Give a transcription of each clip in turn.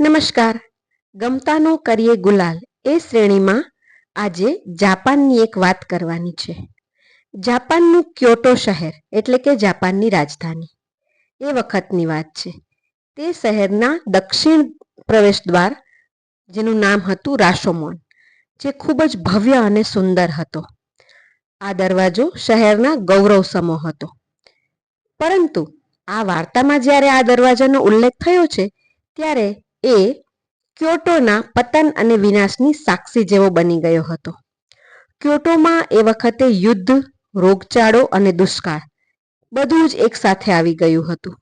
નમસ્કાર. ગમતાનો કરીએ ગુલાલ. એ શ્રેણીમાં આજે જાપાનની એક વાત કરવાની છે. જાપાનનું ક્યોટો શહેર, એટલે કે જાપાનની રાજધાની. એ વખતની વાત છે. તે શહેરના દક્ષિણ પ્રવેશ દ્વાર, જેનું નામ હતું રાશોમોન, જે ખૂબ જ ભવ્ય અને સુંદર હતો. આ દરવાજો શહેરના ગૌરવ સમો હતો. પરંતુ આ વાર્તામાં જ્યારે આ દરવાજાનો ઉલ્લેખ થયો છે, ત્યારે એ ક્યોટોના પતન અને વિનાશની સાક્ષી જેવો બની ગયો હતો. ક્યોટોમાં એ વખતે યુદ્ધ, રોગચાળો અને દુષ્કાળ બધું જ એકસાથે આવી ગયું હતું.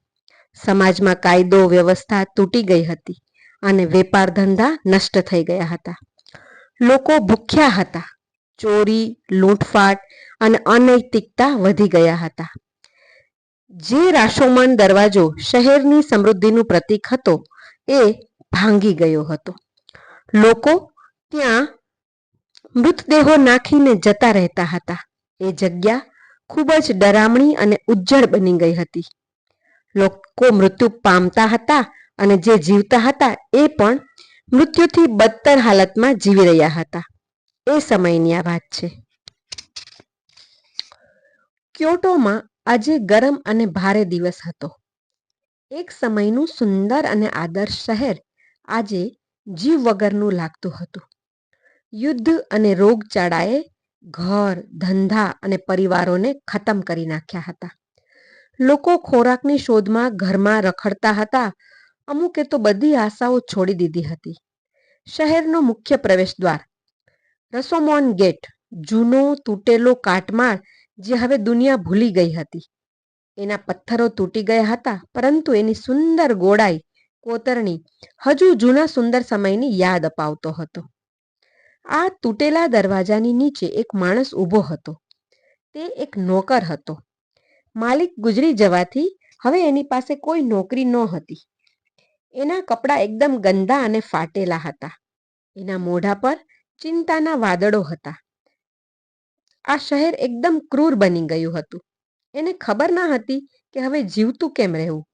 સમાજમાં કાયદો, વ્યવસ્થા તૂટી ગઈ હતી અને વેપાર ધંધા નષ્ટ થઈ ગયા હતા. લોકો ભૂખ્યા હતા, ચોરી, લૂંટફાટ અને અનૈતિકતા વધી ગયા હતા. જે રાશોમાન દરવાજો શહેરની સમૃદ્ધિનું પ્રતીક હતો એ ભાંગી ગયો હતો. લોકો ત્યાં મૃતદેહો નાખીને જતા રહેતા હતા. એ જગ્યા ખૂબ જ ડરામણી અને ઉજ્જળ બની ગઈ હતી. લોકો મૃત્યુ પામતા હતા અને જે જીવતા હતા એ પણ મૃત્યુથી બદતર હાલતમાં જીવી રહ્યા હતા. એ સમયની આ વાત છે. ક્યોટોમાં આજે ગરમ અને ભારે દિવસ હતો. એક સમયનું સુંદર અને આદર્શ શહેર આજે જીવ વગરનું લાગતું હતું. યુદ્ધ અને રોગચાળાએ ઘર, ધંધા અને પરિવારોને ખતમ કરી નાખ્યા હતા. લોકો ખોરાકની શોધમાં ઘરમાં રખડતા હતા. અમુકે તો બધી આશાઓ છોડી દીધી હતી. શહેરનો મુખ્ય પ્રવેશ દ્વાર, રસોમોન ગેટ, જૂનો તૂટેલો કાટમાળ જે હવે દુનિયા ભૂલી ગઈ હતી. એના પથ્થરો તૂટી ગયા હતા, પરંતુ એની સુંદર ગોળાઈ કોતરણી હજુ જૂના સુંદર સમયની યાદ અપાવતો હતો. આ તૂટેલા દરવાજાની નીચે એક માણસ ઊભો હતો. તે એક નોકર હતો. માલિક ગુજરી જવાથી હવે એની પાસે કોઈ નોકરી ન હતી. એના કપડાં એકદમ ગંદા અને ફાટેલા હતા. એના મોઢા પર ચિંતાના વાદળો હતા. આ શહેર એકદમ ક્રૂર બની ગયું હતું. એને ખબર ના હતી કે હવે જીવતું કેમ રહેવું.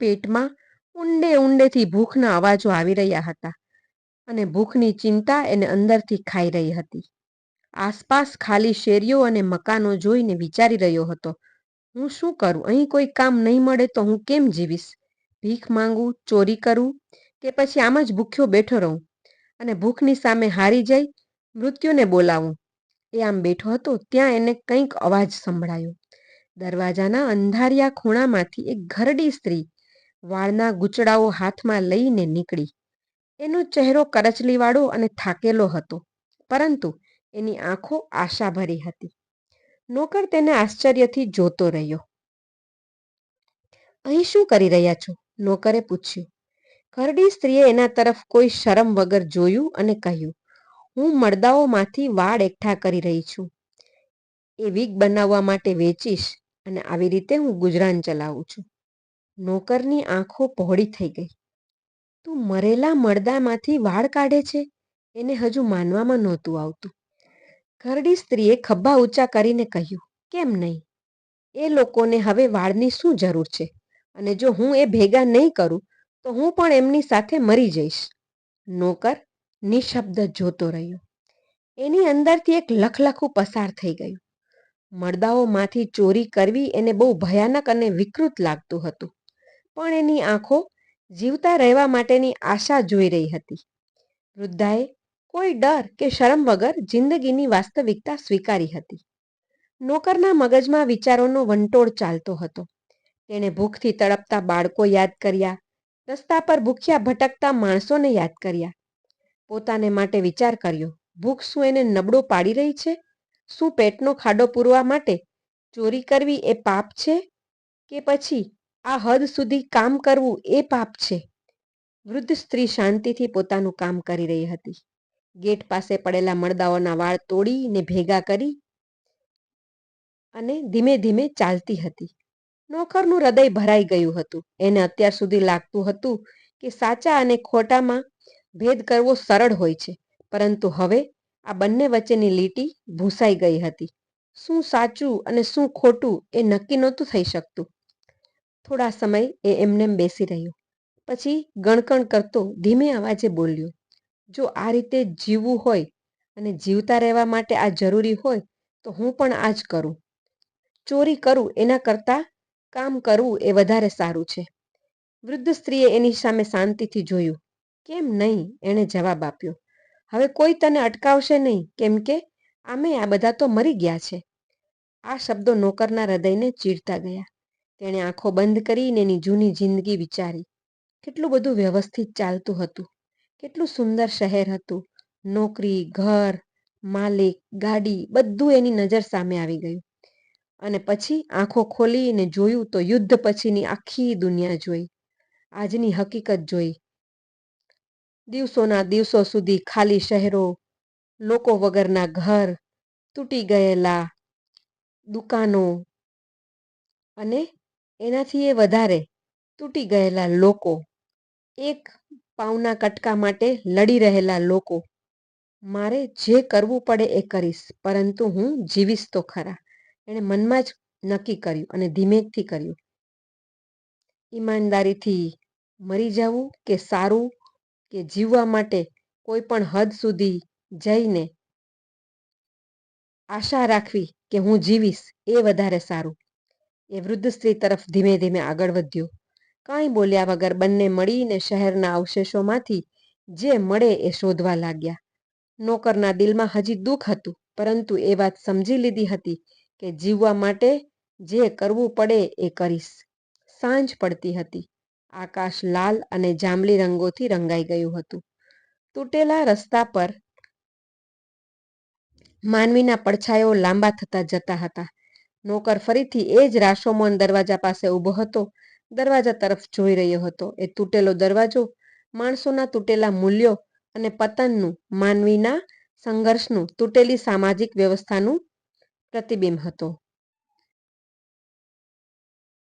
પેટમાં ઊંડે ઊંડેથી ભૂખના અવાજો આવી રહ્યા હતા અને ભૂખની ચિંતા એને અંદરથી ખાઈ રહી હતી. આસપાસ ખાલી શેરીઓ અને મકાનો જોઈને વિચારી રહ્યો હતો, હું શું કરું? અહીં કોઈ કામ નહીં મળે તો હું કેમ જીવીશ? ભીખ માંગું, ચોરી કરું કે પછી આમ જ ભૂખ્યો બેઠો રહું? અને ભૂખની સામે હારી જઈ, મૃત્યુને બોલાવું? એ આમ બેઠો હતો, ત્યાં એને કંઈક અવાજ સંભળાયો. દરવાજાના અંધારિયા ખૂણામાંથી એક ઘરડી સ્ત્રી વાળના ગૂંચડાઓ હાથમાં લઈને નીકળી. એનો ચહેરો કરચલીવાળો અને થાકેલો હતો, પરંતુ એની આંખો આશાભરી હતી. નોકર તેને આશ્ચર્યથી જોતો રહ્યો. અહીં શું કરી રહ્યા છો? નોકરે પૂછ્યું. ઘરડી સ્ત્રીએ એના તરફ કોઈ શરમ વગર જોયું અને કહ્યું હું મળદાઓમાંથી વાળ એકઠા કરી રહી છું. એ વીક બનાવવા માટે વેચીશ અને આવી રીતે હું ગુજરાન ચલાવું છું. નોકરની આંખો પહોળી થઈ ગઈ. તું મરેલા મળદામાંથી વાળ કાઢે છે? એને હજુ માનવામાં નહોતું આવતું. ઘરડી સ્ત્રીએ ખભા ઊંચા કરીને કહ્યું, કેમ નહીં? એ લોકોને હવે વાળની શું જરૂર છે? અને જો હું એ ભેગા નહીં કરું, તો હું પણ એમની સાથે મરી જઈશ. નોકર નિશબ્દ જોતો રહ્યો. એની અંદરથી એક લખલખું પસાર થઈ ગયું. મળદાઓમાંથી ચોરી કરવી એને બહુ ભયાનક અને વિકૃત લાગતું હતું. પણ એની આંખો જીવતા રહેવા માટેની આશા જોઈ રહી હતી. વૃદ્ધાએ કોઈ ડર કે શરમ વગર જિંદગીની વાસ્તવિકતા સ્વીકારી હતી. નોકરના મગજમાં વિચારોનો વંટોળ ચાલતો હતો. તેણે ભૂખથી તડપતા બાળકો યાદ કર્યા, રસ્તા પર ભૂખ્યા ભટકતા માણસોને યાદ કર્યા પોતાને માટે વિચાર કર્યો, ભૂખ શું એને નબળો પાડી રહી છે? શું પેટનો ખાડો પૂરવા માટે ચોરી કરવી એ પાપ છે? કે પછી આ હદ સુધી કામ કરવું એ પાપ છે? વૃદ્ધ સ્ત્રી શાંતિથી પોતાનું કામ કરી રહી હતી. ગેટ પાસે પડેલા મળદાઓના વાળ તોડીને ભેગા કરી અને ધીમે ધીમે ચાલતી હતી. નોકરનું હૃદય ભરાઈ ગયું હતું. એને અત્યાર સુધી લાગતું હતું કે સાચા અને ખોટામાં ભેદ કરવો સરળ હોય છે. પરંતુ હવે આ બંને વચ્ચેની લીટી ભૂસાઈ ગઈ હતી. શું સાચું અને શું ખોટું એ નક્કી નહોતું થઈ શકતું. થોડા સમય એ એમનેમ બેસી રહ્યો. પછી ગણકણ કરતો ધીમે અવાજે બોલ્યો, જો આ રીતે જીવવું હોય અને જીવતા રહેવા માટે આ જરૂરી હોય, તો હું પણ આ જ કરું. ચોરી કરું એના કરતાં કામ કરવું એ વધારે સારું છે. વૃદ્ધ સ્ત્રીએ એની સામે શાંતિથી જોયું. કેમ નહીં? એણે જવાબ આપ્યો. હવે કોઈ તને અટકાવશે નહીં, કેમ કે આમે આ બધા તો મરી ગયા છે. આ શબ્દો નોકરના હૃદયને ચીરતા ગયા. તેણે આંખો બંધ કરીને એની જૂની જિંદગી વિચારી. કેટલું બધું વ્યવસ્થિત ચાલતું હતું. કેટલું સુંદર શહેર હતું. નોકરી, ઘર, માલિક, ગાડી, બધું એની નજર સામે આવી ગયું. અને પછી આંખો ખોલીને જોયું તો યુદ્ધ પછીની આખી દુનિયા જોઈ. આજની હકીકત જોઈ. દિવસોના દિવસો સુધી ખાલી શહેરો, લોકો વગરના ઘર તૂટી ગયેલા દુકાનો અને એનાથી એ વધારે તૂટી ગયેલા લોકો. એક પાઉના કટકા માટે લડી રહેલા લોકો. મારે જે કરવું પડે એ કરીશ, પરંતુ હું જીવીશ તો ખરા. એણે મનમાં જ નક્કી કર્યું અને ધીમેકથી કર્યું. ઈમાનદારીથી મરી જવું કે સારું કે જીવવા માટે કોઈ પણ હદ સુધી જઈને આશા રાખવી કે હું જીવીશ એ વધારે સારું. એ વૃદ્ધ સ્ત્રી તરફ ધીમે ધીમે આગળ વધ્યો. કાંઈ બોલ્યા વગર બંને મળીને શહેરના અવશેષોમાંથી જે મળે એ શોધવા લાગ્યા. નોકરના દિલમાં હજી દુઃખ હતું, પરંતુ એ વાત સમજી લીધી હતી કે જીવવા માટે જે કરવું પડે એ કરીશ. સાંજ પડતી હતી. આકાશ લાલ અને જાંબલી રંગોથી રંગાઈ ગયું હતું. તૂટેલા રસ્તા પર માનવીના પડછાયાઓ લાંબા થતા જતા હતા. નોકર ફરીથી એ જ રાશોમોન દરવાજા પાસે ઊભો હતો. દરવાજા તરફ જોઈ રહ્યો હતો. એ તૂટેલો દરવાજો, માણસોના તૂટેલા મૂલ્યો અને પતનનું, માનવીના સંઘર્ષનું, તૂટેલી સામાજિક વ્યવસ્થાનું પ્રતિબિંબ હતો.